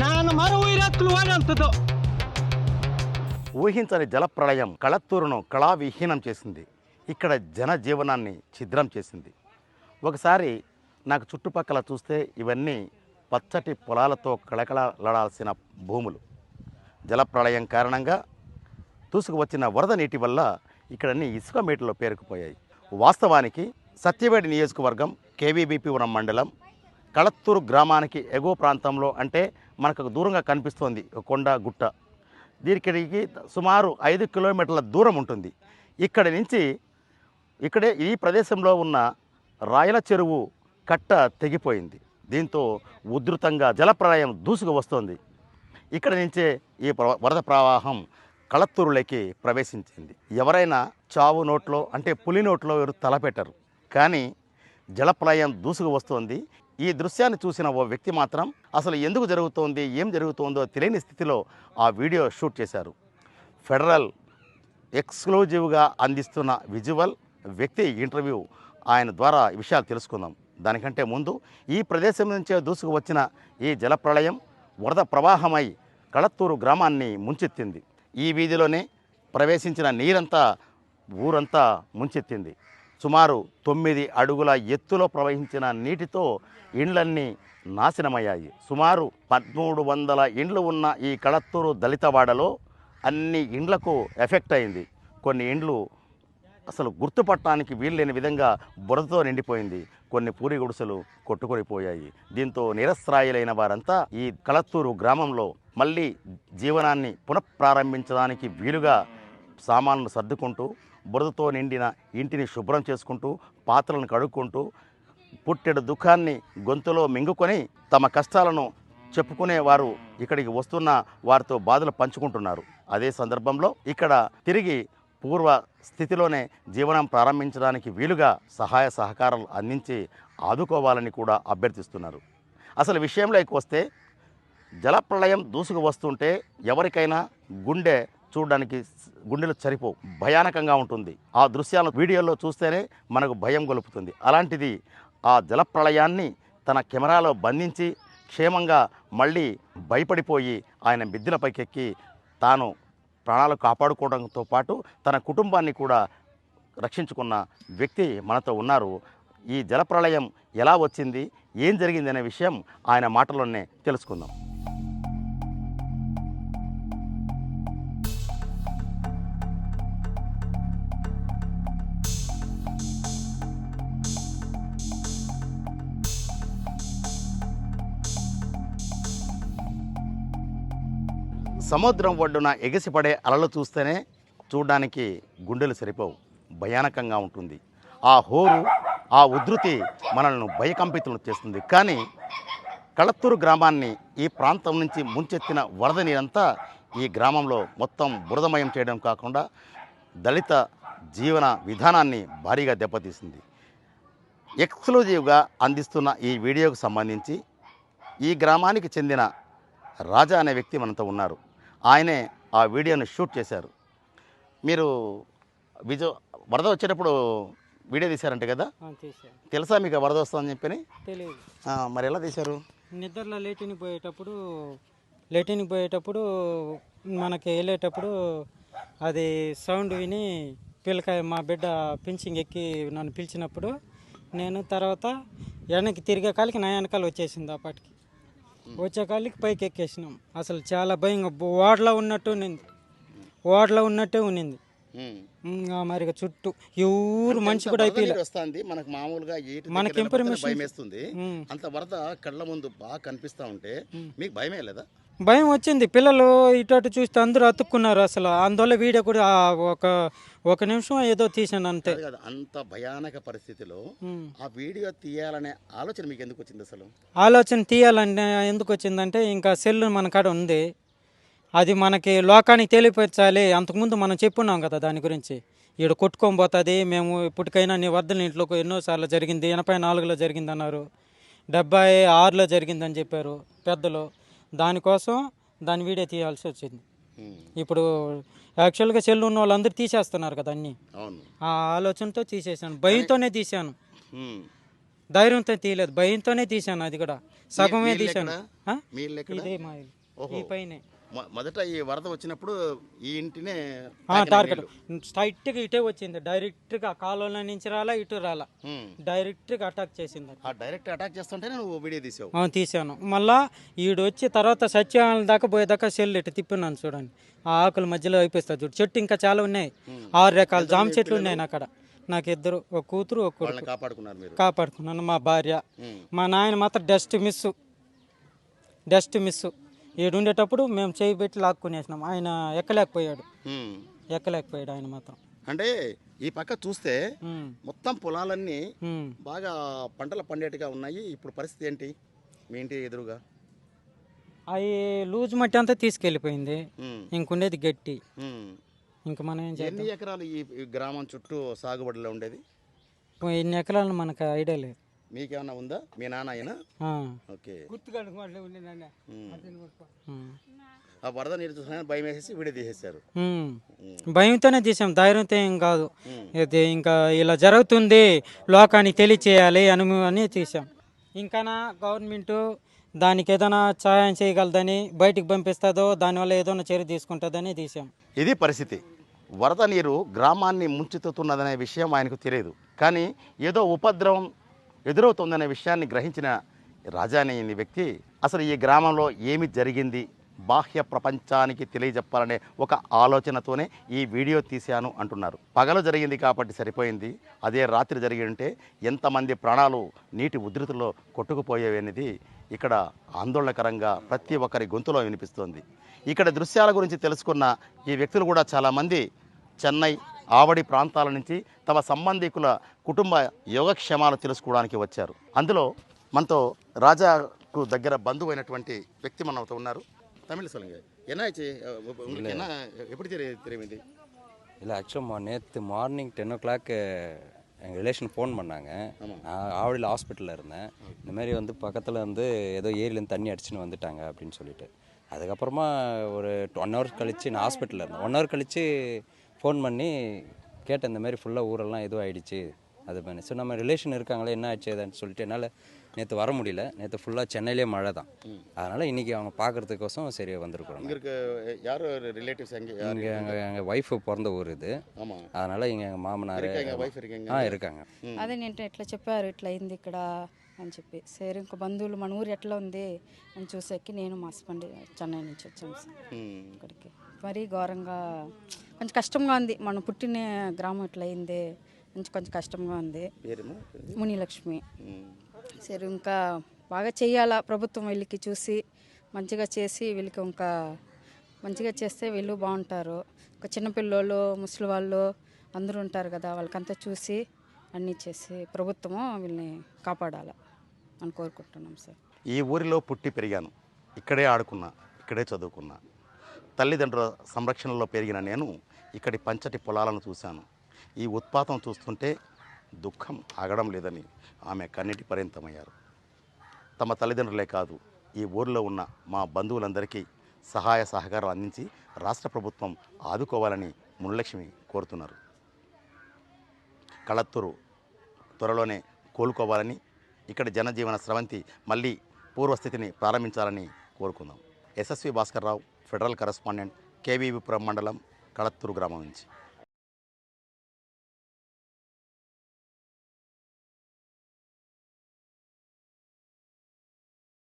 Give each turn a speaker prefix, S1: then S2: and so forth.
S1: ನಾನು ಮರ ಉಯಿರತ್ಲು ಅಂತದ್ದು
S2: ఊహించని జలప్రళయం కళత్తూరును కళావిహీనం చేసింది ఇక్కడ జన జీవనాన్ని ఛిద్రం చేసింది ఒకసారి నాకు చుట్టుపక్కల చూస్తే ఇవన్నీ పచ్చటి పొలాలతో కళకళలాడాల్సిన భూములు జలప్రళయం కారణంగా దూసుకువచ్చిన వరద నీటి వల్ల ఇక్కడన్నీ ఇసుక మేటలో పేరుకుపోయాయి వాస్తవానికి సత్యవేడి నియోజకవర్గం కేవీబీపీవరం మండలం కళత్తూరు గ్రామానికి ఎగువ ప్రాంతంలో అంటే మనకు దూరంగా కనిపిస్తోంది కొండ గుట్ట. దీనికి సుమారు ఐదు కిలోమీటర్ల దూరం ఉంటుంది. ఇక్కడి నుంచి ఇక్కడే ఈ ప్రదేశంలో ఉన్న రాయల చెరువు కట్ట తెగిపోయింది. దీంతో ఉధృతంగా జలప్రలయం దూసుకు వస్తోంది. ఇక్కడ నుంచే ఈ ప్ర- వరద ప్రవాహం కళత్తూరులోకి ప్రవేశించింది. ఎవరైనా చావు నోట్లో అంటే పులి నోట్లో ఎవరు తలపెట్టరు. కానీ జలప్రలయం దూసుకు వస్తోంది. ఈ దృశ్యాన్ని చూసిన ఓ వ్యక్తి మాత్రం అసలు ఎందుకు జరుగుతోంది ఏం జరుగుతోందో తెలియని స్థితిలో ఆ వీడియో షూట్ చేశారు. ఫెడరల్ ఎక్స్క్లూజివ్గా అందిస్తున్న విజువల్ వ్యక్తి ఇంటర్వ్యూ ఆయన ద్వారా విషయాలు తెలుసుకుందాం. దానికంటే ముందు ఈ ప్రదేశం నుంచే దూసుకు వచ్చిన ఈ జలప్రళయం వరద ప్రవాహమై కళత్తూరు గ్రామాన్ని ముంచెత్తింది. ఈ వీధిలోనే ప్రవేశించిన నీరంతా ఊరంతా ముంచెత్తింది. సుమారు తొమ్మిది అడుగుల ఎత్తులో ప్రవహించిన నీటితో ఇండ్లన్నీ నాశనమయ్యాయి. సుమారు పదమూడు వందల ఇండ్లు ఉన్న ఈ కళత్తూరు దళితవాడలో అన్ని ఇండ్లకు ఎఫెక్ట్ అయింది. కొన్ని ఇండ్లు అసలు గుర్తుపట్టడానికి వీల్లేని విధంగా బురదతో నిండిపోయింది. కొన్ని పూరి గుడిసెలు కొట్టుకొనిపోయాయి దీంతో నిరస్రాయులైన వారంతా ఈ కళత్తూరు గ్రామంలో మళ్ళీ జీవనాన్ని పునఃప్రారంభించడానికి వీలుగా సామాన్లు సర్దుకుంటూ బురదతో నిండిన ఇంటిని శుభ్రం చేసుకుంటూ పాత్రలను కడుక్కుంటూ పుట్టెడు దుఃఖాన్ని గొంతులో మింగుకొని తమ కష్టాలను చెప్పుకునే వారు ఇక్కడికి వస్తున్న వారితో బాధలు పంచుకుంటున్నారు. అదే సందర్భంలో ఇక్కడ తిరిగి పూర్వ స్థితిలోనే జీవనం ప్రారంభించడానికి వీలుగా సహాయ సహకారాలు అందించి ఆదుకోవాలని కూడా అభ్యర్థిస్తున్నారు. అసలు విషయంలోకి వస్తే జలప్రళయం దూసుకు వస్తుంటే ఎవరికైనా గుండె చూడడానికి గుండెలు చరిపో భయానకంగా ఉంటుంది. ఆ దృశ్యాలను వీడియోలో చూస్తేనే మనకు భయం గొలుపుతుంది. అలాంటిది ఆ జలప్రళయాన్ని తన కెమెరాలో బంధించి క్షేమంగా మళ్ళీ భయపడిపోయి ఆయన బిద్దిన పైకెక్కి తాను ప్రాణాలు కాపాడుకోవడంతో పాటు తన కుటుంబాన్ని కూడా రక్షించుకున్న వ్యక్తి మనతో ఉన్నారు. ఈ జలప్రళయం ఎలా వచ్చింది? ఏం జరిగింది అనే విషయం ఆయన మాటల్లోనే తెలుసుకుందాం. సముద్రం ఒడ్డున ఎగిసిపడే అలలు చూస్తేనే చూడడానికి గుండెలు సరిపోవు. భయానకంగా ఉంటుంది. ఆ హోరు ఆ ఉధృతి మనల్ని భయకంపితులను చేస్తుంది కానీ కళత్తూరు గ్రామాన్ని ఈ ప్రాంతం నుంచి ముంచెత్తిన వరద నీరంతా ఈ గ్రామంలో మొత్తం బురదమయం చేయడం కాకుండా దళిత జీవన విధానాన్ని భారీగా దెబ్బతీసింది. ఎక్స్క్లూజివ్గా అందిస్తున్న ఈ వీడియోకు సంబంధించి ఈ గ్రామానికి చెందిన రాజా అనే వ్యక్తి మనతో ఉన్నారు. ఆయనే ఆ వీడియోను షూట్ చేశారు. మీరు విజు వరద వచ్చేటప్పుడు వీడియో తీశారంట కదా? తెలుసా మీకు వరద వస్తుందని చెప్పని?
S3: తెలియదు
S2: మరి ఎలా తీశారు?
S3: నిద్రలో లేటిని పోయేటప్పుడు లేటిని పోయేటప్పుడు మనకి వెళ్ళేటప్పుడు అది సౌండ్ విని పిల్లకాయ మా బిడ్డ పించింగ్ ఎక్కి నన్ను పిలిచినప్పుడు నేను తర్వాత వెనక్కి తిరిగే కాలికి నా వెనకాల వచ్చేసింది ఆ పాటికి వచ్చే కాలికి పైకి ఎక్కేసినాం. అసలు చాలా భయంగా ఓడలో ఉన్నట్టు ఉన్నింది. ఓడలో ఉన్నట్టే ఉన్నింది. మరి చుట్టూ ఎవరు మనిషి కూడా అయిపోయి
S2: వస్తుంది మనకు మామూలుగా
S3: మనకి information-
S2: భయం వేస్తుంది. అంత వరద కళ్ళ ముందు బాగా కనిపిస్తా ఉంటే మీకు భయమే లేదా?
S3: భయం వచ్చింది. పిల్లలు ఇటు అటు చూస్తే అందరూ అతుక్కున్నారు అసలు. అందువల్ల వీడియో కూడా ఒక ఒక నిమిషం ఏదో తీసాను అంతే.
S2: కాదు అంత భయానక పరిస్థితిలో. ఆ వీడియో తీయాలనే ఆలోచన మీకు ఎందుకు వచ్చింది అసలు?
S3: ఆలోచన తీయాలంటే ఎందుకు వచ్చిందంటే ఇంకా సెల్ మన కాడ ఉంది. అది మనకి లోకానికి తెలియపరచాలి. అంతకుముందు మనం చెప్పున్నాం కదా దాని గురించి. ఈడ కొట్టుకొని పోతుంది మేము ఇప్పటికైనా నీ వద్దల ఇంట్లోకి ఎన్నోసార్లు జరిగింది ఎనభై నాలుగులో జరిగింది అన్నారు డెబ్బై ఆరులో జరిగిందని చెప్పారు పెద్దలు. దానికోసం దాని వీడియో తీయాల్సి వచ్చింది. ఇప్పుడు యాక్చువల్గా సెల్ ఉన్న వాళ్ళందరూ తీసేస్తున్నారు కదా అన్నీ. ఆ ఆలోచనతో తీసేసాను భయంతోనే తీశాను. ధైర్యంతో తీయలేదు. భయంతోనే తీశాను అది కూడా. సగమే తీశాను? ఇదే మా. ఈ పైనే.
S2: మొదట ఈ వరద వచ్చినప్పుడు ఈ ఇంటినే
S3: టార్గెట్
S2: నీళ్ళు.
S3: స్ట్రైట్గా ఇటే వచ్చింది. డైరెక్ట్గా కాలువల నుంచి రాలా ఇటు రాలా.
S2: ఉమ్.
S3: డైరెక్ట్గా అటాక్ చేసింది.
S2: ఆ డైరెక్ట్ అటాక్ చేస్తుంటేనే నువ్వు వీడియో తీసావు.
S3: ఆ, తీశాను మళ్ళా ఈడు వచ్చి తర్వాత సత్యాల దాకా పోయేదాకా సెల్ ఇటు తిప్పినాను చూడండి. ఆ ఆకుల మధ్యలో అయిపోతుంది చూడు. చెట్టు ఇంకా చాలా ఉన్నాయి. ఆరు రకాల జామ చెట్లు ఉన్నాయి అక్కడ నాకు ఇద్దరు ఒక కూతురు ఒక కొడుకు. కాపాడుకున్నాను మా భార్య. మా నాయన మాత్రం డస్ట్ మిస్ డస్ట్ మిస్ ఉండేటప్పుడు మేము చేయి పెట్టి లాక్కునేసినాం ఆయన ఎక్కలేకపోయాడు. ఎక్కలేకపోయాడు ఆయన మాత్రం.
S2: అంటే ఈ పక్క చూస్తే మొత్తం పొలాలన్నీ. బాగా పంటలు పండేట్టుగా ఉన్నాయి. ఇప్పుడు పరిస్థితి ఏంటి? మీ ఇంటి ఎదురుగా?
S3: అవి లూజ్ మట్టి అంతా తీసుకెళ్ళిపోయింది. ఇంకుండేది గట్టి. ఇంక మనం ఏం
S2: ఎన్ని ఎకరాలు ఈ ఈ గ్రామం చుట్టూ సాగుబడిలో ఉండేది?
S3: ఎన్ని ఎకరాలు మనకు ఐడియా లేదు.
S2: మీకేమన్నా ఉందా? మీ నాన్న అయినా?
S3: ఆ.
S2: ఓకే.
S3: ఉమ్.
S2: ఆ వరద నీరు చూసిన భయం వేసేసి వీడియో తీసేశారు.
S3: భయంతోనే తీసాం. ధైర్యంతో ఏం కాదు. ఇంకా ఇలా జరుగుతుంది. లోకానికి తెలియచేయాలి అని అని తీసాం. ఇంకా గవర్నమెంట్ దానికి ఏదైనా సహాయం చేయగలదని బయటికి పంపిస్తుందో దానివల్ల ఏదైనా చర్య తీసుకుంటుందని తీసాం.
S2: ఇది పరిస్థితి. వరద నీరు గ్రామాన్ని ముంచెత్తుతున్నదనే విషయం ఆయనకు తెలియదు. కానీ ఏదో ఉపద్రవం ఎదురవుతుందనే విషయాన్ని గ్రహించిన రాజాని అనే వ్యక్తి అసలు ఈ గ్రామంలో ఏమి జరిగింది? బాహ్య ప్రపంచానికి తెలియజెప్పాలనే ఒక ఆలోచనతోనే ఈ వీడియో తీశాను అంటున్నారు. పగలు జరిగింది కాబట్టి సరిపోయింది. అదే రాత్రి జరిగి ఉంటే ఎంతమంది ప్రాణాలు నీటి ఉధృతిలో కొట్టుకుపోయేవి అనేది ఇక్కడ ఆందోళనకరంగా ప్రతి ఒక్కరి గొంతులో వినిపిస్తోంది. ఇక్కడ దృశ్యాల గురించి తెలుసుకున్న ఈ వ్యక్తులు కూడా చాలామంది చెన్నై ఆవడి ప్రాంతాల నుంచి తమ సంబంధికుల కుటుంబ యోగక్షేమాలు తెలుసుకోవడానికి వచ్చారు అందులో మనతో రాజాకు దగ్గర బంధువైనటువంటి వ్యక్తి మనతో ఉన్నారు తమిళ சொல்லுங்க என்ன ஆச்சு உ- உங்களுக்கு என்ன எப்படி தெரிய தெரியும் இது
S4: இல்லை ஆக்சுவலாக நேற்று மார்னிங் டென் ஓ கிளாக்கு எங்கள் ரிலேஷன் ஃபோன் பண்ணாங்க நான் ஆவடியில் ஹாஸ்பிட்டலில் இருந்தேன் இந்த மாதிரி வந்து பக்கத்தில் வந்து ஏதோ ஏரியிலேருந்து தண்ணி அடிச்சுன்னு வந்துட்டாங்க அப்படின்னு சொல்லிட்டு அதுக்கப்புறமா ஒரு ஒன் ஹவர் கழித்து நான் ஹாஸ்பிட்டலில் இருந்தேன் ஒன் ஹவர் கழித்து ஃபோன் பண்ணி கேட்டேன் இந்த மாதிரி ஃபுல்லாக ஊரெல்லாம் எதுவும் ஆயிடுச்சு அது பண்ணி ஸோ நம்ம ரிலேஷன் இருக்காங்களே என்ன ஆச்சு அதுன்னு சொல்லிட்டு என்னால் நேற்று வர முடியல நேற்று ஃபுல்லாக சென்னையிலே மழை தான் அதனால் இன்றைக்கி அவங்க பார்க்குறதுக்கோசம் சரி வந்திருக்குறோம்
S2: இங்க இருக்க யார் ரிலேட்டிவ்ஸ் எங்க யார்
S4: இங்கே எங்கள் எங்கள் ஒய்ஃபு பிறந்த ஊர் இது
S2: ஆமா
S4: அதனால் இங்கே எங்கள் மாமனார்
S2: இருக்காங்க వైఫ్ இருக்காங்க
S4: ఆ, இருக்காங்க
S5: అదే నేను ఇట్లా చెప్పారు ఇట్లా అయింది ఇక్కడ అని చెప్పి సరే ఇంకో బంధువులు మన ఊరు ఎట్లా ఉంది అని చూసాకి నేను మా హస్బెండ్ చెన్నై నుంచి వచ్చాం సార్
S2: ఉమ్.
S5: ఇక్కడికి మరీ ఘోరంగా కొంచెం కష్టంగా ఉంది. మనం పుట్టిన గ్రామం ఇట్లా అయింది కొంచెం కొంచెం కష్టంగా ఉంది. మునిలక్ష్మి. సరే ఇంకా బాగా చెయ్యాలా ప్రభుత్వం వీళ్ళకి చూసి మంచిగా చేసి వీళ్ళకి ఇంకా మంచిగా చేస్తే వీళ్ళు బాగుంటారు. ఒక చిన్నపిల్లోళ్ళు ముసలి వాళ్ళు అందరూ ఉంటారు కదా వాళ్ళకంతా చూసి అన్నీ చేసి ప్రభుత్వము వీళ్ళని కాపాడాల అని కోరుకుంటున్నాం సార్.
S2: ఈ ఊరిలో పుట్టి పెరిగాను. ఇక్కడే ఆడుకున్నా ఇక్కడే చదువుకున్నా. తల్లిదండ్రుల సంరక్షణలో పెరిగిన నేను ఇక్కడి పంచటి పొలాలను చూశాను. ఈ ఉత్పాతం చూస్తుంటే దుఃఖం ఆగడం లేదని ఆమె కన్నీటి పర్యంతమయ్యారు తమ తల్లిదండ్రులే కాదు ఈ ఊరిలో ఉన్న మా బంధువులందరికీ సహాయ సహకారం అందించి రాష్ట్ర ప్రభుత్వం ఆదుకోవాలని మునలక్ష్మి కోరుతున్నారు. కళత్తూరు త్వరలోనే కోలుకోవాలని ఇక్కడ జనజీవన స్రవంతి మళ్ళీ పూర్వస్థితిని ప్రారంభించాలని కోరుకుందాం. SSV Bhaskarrao federal correspondent KVBPuram మండలం కళత్తూరు గ్రామం నుంచి.